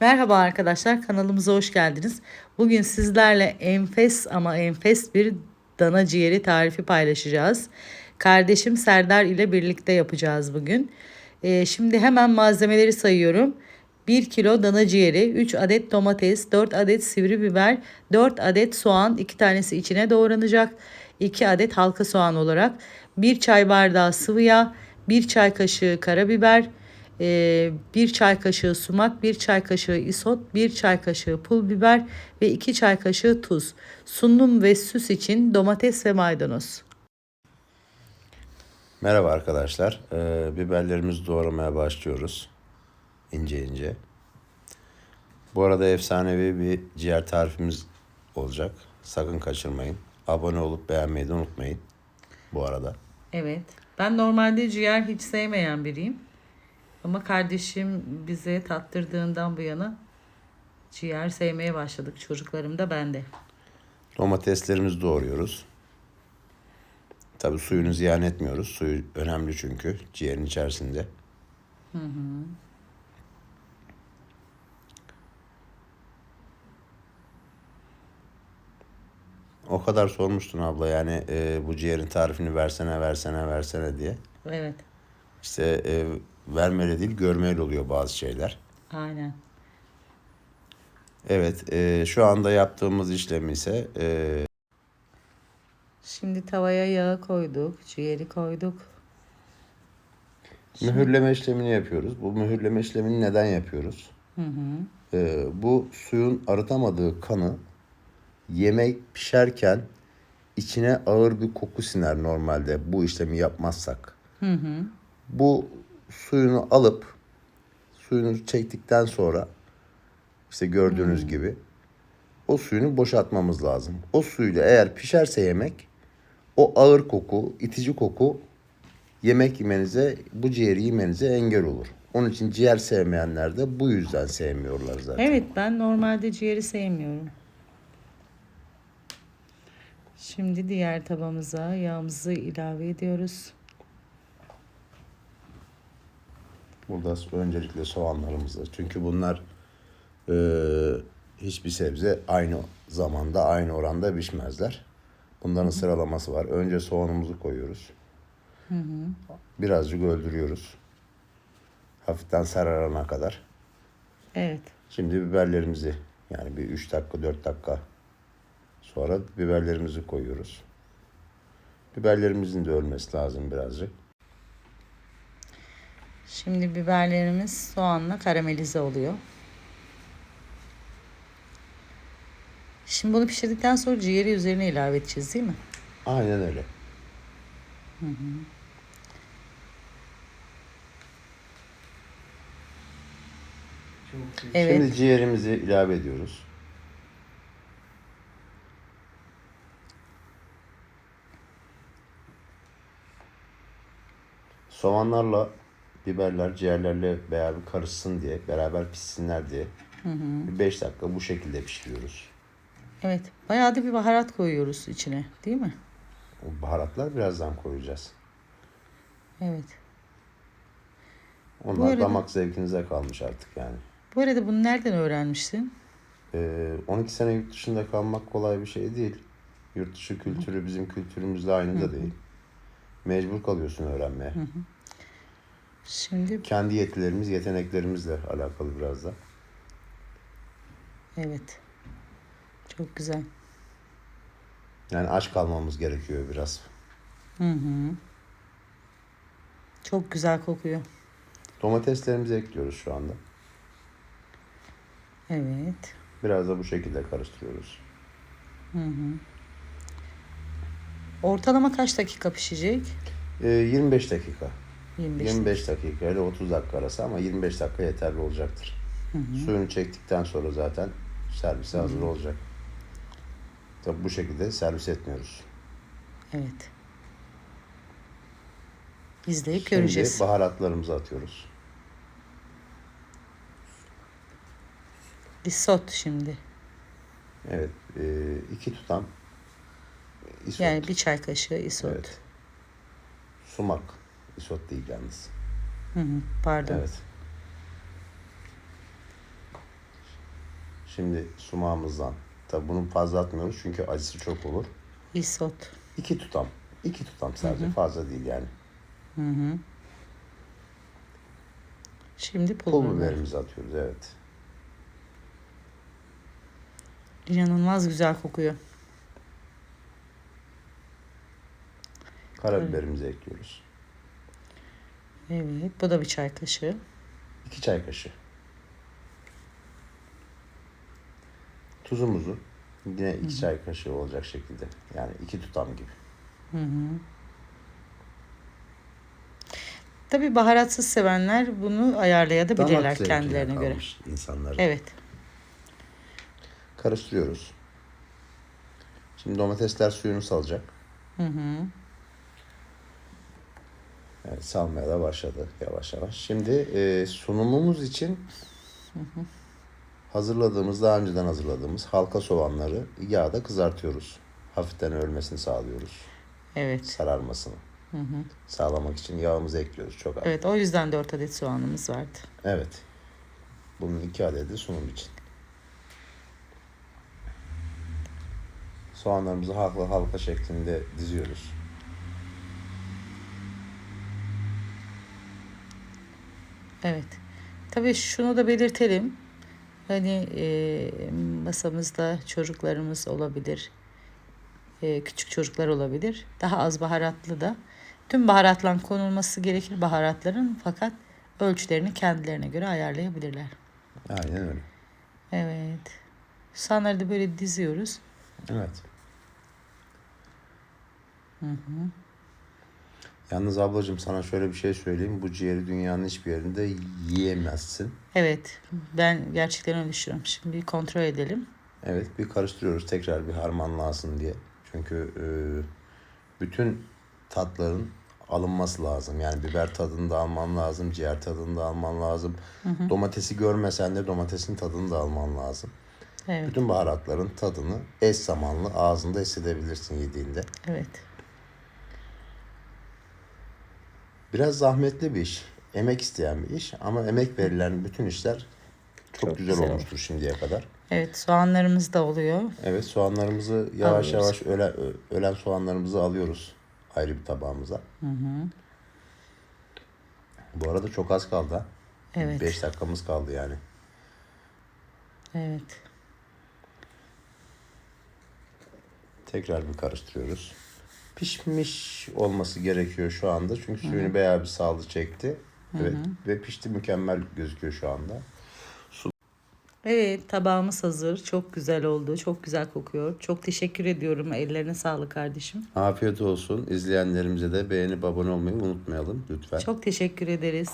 Merhaba arkadaşlar kanalımıza hoş geldiniz. Bugün sizlerle enfes ama enfes bir dana ciğeri tarifi paylaşacağız. Kardeşim Serdar ile birlikte yapacağız bugün. Ee, şimdi hemen malzemeleri sayıyorum. 1 kilo dana ciğeri, 3 adet domates, 4 adet sivri biber, 4 adet soğan, 2 tanesi içine doğranacak. 2 adet halka soğan olarak, 1 çay bardağı sıvı yağ, 1 çay kaşığı karabiber, e, 1 çay kaşığı sumak, 1 çay kaşığı isot, 1 çay kaşığı pul biber ve 2 çay kaşığı tuz. Sunum ve süs için domates ve maydanoz. Merhaba arkadaşlar. Ee, biberlerimizi doğramaya başlıyoruz. İnce ince. Bu arada efsanevi bir ciğer tarifimiz olacak. Sakın kaçırmayın. Abone olup beğenmeyi de unutmayın. Bu arada. Evet. Ben normalde ciğer hiç sevmeyen biriyim. Ama kardeşim bize tattırdığından bu yana ciğer sevmeye başladık. Çocuklarım da ben de. Domateslerimizi doğruyoruz. Tabi suyunu ziyan etmiyoruz. Suyu önemli çünkü ciğerin içerisinde. O kadar sormuştun abla yani e, bu ciğerin tarifini versene versene versene diye. Evet. İşte e, vermeli değil görmeli oluyor bazı şeyler. Aynen. Evet e, şu anda yaptığımız işlem ise e, Şimdi tavaya yağı koyduk. Ciğeri koyduk. mühürleme işlemini yapıyoruz. Bu mühürleme işlemini neden yapıyoruz? E, bu suyun arıtamadığı kanı yemek pişerken içine ağır bir koku siner normalde bu işlemi yapmazsak. Bu suyunu alıp suyunu çektikten sonra işte gördüğünüz gibi o suyunu boşaltmamız lazım. O suyla eğer pişerse yemek o ağır koku, itici koku yemek yemenize, bu ciğeri yemenize engel olur. Onun için ciğer sevmeyenler de bu yüzden sevmiyorlar zaten. Evet ben normalde ciğeri sevmiyorum. Şimdi diğer tabamıza yağımızı ilave ediyoruz. Burada öncelikle soğanlarımızı. Çünkü bunlar e, hiçbir sebze aynı zamanda aynı oranda pişmezler. Bunların sıralaması var. Önce soğanımızı koyuyoruz. Birazcık öldürüyoruz. Hafiften sararana kadar. Evet. Şimdi biberlerimizi yani bir 3 dakika 4 dakika sonra biberlerimizi koyuyoruz. Biberlerimizin de ölmesi lazım birazcık. Şimdi biberlerimiz soğanla karamelize oluyor. Şimdi bunu pişirdikten sonra ciğeri üzerine ilave edeceğiz değil mi? Aynen öyle. Evet. Şimdi ciğerimizi ilave ediyoruz. Soğanlarla biberler ciğerlerle beraber karışsın diye, beraber pişsinler diye bir 5 dakika bu şekilde pişiriyoruz. Evet. Bayağı da bir baharat koyuyoruz içine değil mi? O baharatlar birazdan koyacağız. Evet. Onlar arada- damak zevkinize kalmış artık yani. Bu arada bunu nereden öğrenmiştin? Ee, 12 sene yurt dışında kalmak kolay bir şey değil. Yurt dışı kültürü bizim kültürümüzle aynı da değil. Mecbur kalıyorsun öğrenmeye. Şimdi Kendi yetilerimiz, yeteneklerimizle alakalı biraz da. evet. Çok güzel. Yani aç kalmamız gerekiyor biraz. Çok güzel kokuyor. Domateslerimizi ekliyoruz şu anda. Evet. Biraz da bu şekilde karıştırıyoruz. Ortalama kaç dakika pişecek? Ee, 25 dakika. 25. 25 dakika ile 30 dakika arası ama 25 dakika yeterli olacaktır. Suyunu çektikten sonra zaten servise hazır olacak. Tabi bu şekilde servis etmiyoruz. Evet. İzleyip Şimdi göreceğiz. baharatlarımızı atıyoruz. Risot şimdi. Evet, e, iki tutam isot. Yani bir çay kaşığı isot. Evet. Sumak. Isot değil yalnız. Hı hı, pardon. Evet. Şimdi sumağımızdan. Tabi bunu fazla atmıyoruz çünkü acısı çok olur. Isot. İki tutam. İki tutam sadece fazla değil yani. Şimdi pul, Pul biber. biberimizi atıyoruz evet. İnanılmaz güzel kokuyor. Karabiberimizi ekliyoruz. Evet. Bu da bir çay kaşığı. İki çay kaşığı. Tuzumuzu yine iki çay kaşığı olacak şekilde. Yani iki tutam gibi. Tabii baharatsız sevenler bunu ayarlayabilirler Damak kendilerine göre. insanların. Evet. Karıştırıyoruz. Şimdi domatesler suyunu salacak. Evet, salmaya da başladı yavaş yavaş. Şimdi e, sunumumuz için hazırladığımız, daha önceden hazırladığımız halka soğanları yağda kızartıyoruz. Hafiften ölmesini sağlıyoruz. Evet. Sararmasını. Sağlamak için yağımızı ekliyoruz çok az. Evet. Evet. O yüzden 4 adet soğanımız vardı. Bunun iki adedi sunum için. Soğanlarımızı halka halka şeklinde diziyoruz. Evet. Tabii şunu da belirtelim. Hani e, masamızda çocuklarımız olabilir. E, küçük çocuklar olabilir. Daha az baharatlı da. Tüm baharatlan konulması gerekir baharatların fakat ölçülerini kendilerine göre ayarlayabilirler. Aynen öyle. Evet. Soğanları da böyle diziyoruz. Evet. Yalnız ablacığım sana şöyle bir şey söyleyeyim. Bu ciğeri dünyanın hiçbir yerinde yiyemezsin. Evet. Ben gerçekten öyle düşünüyorum. Şimdi bir kontrol edelim. Evet bir karıştırıyoruz tekrar bir harmanlansın diye. Çünkü e, bütün tatların alınması lazım. Yani biber tadını da alman lazım, ciğer tadını da alman lazım. Domatesi görmesen de domatesin tadını da alman lazım. Evet. Bütün baharatların tadını eş zamanlı ağzında hissedebilirsin yediğinde. Evet. Biraz zahmetli bir iş. Emek isteyen bir iş ama emek verilen bütün işler çok, Çok güzel, güzel olmuştur şimdiye kadar. Evet. Soğanlarımız da oluyor. Evet soğanlarımızı yavaş Alıyoruz. yavaş ölen, ölen soğanlarımızı alıyoruz ayrı bir tabağımıza. Bu arada çok az kaldı. ha. Evet. 5 dakikamız kaldı yani. Evet. Tekrar bir karıştırıyoruz. Pişmiş olması gerekiyor şu anda. Çünkü suyunu bayağı bir saldı çekti. Ve, ve pişti mükemmel gözüküyor şu anda. Evet tabağımız hazır. Çok güzel oldu. Çok güzel kokuyor. Çok teşekkür ediyorum. Ellerine sağlık kardeşim. Afiyet olsun. İzleyenlerimize de beğenip abone olmayı unutmayalım lütfen. Çok teşekkür ederiz.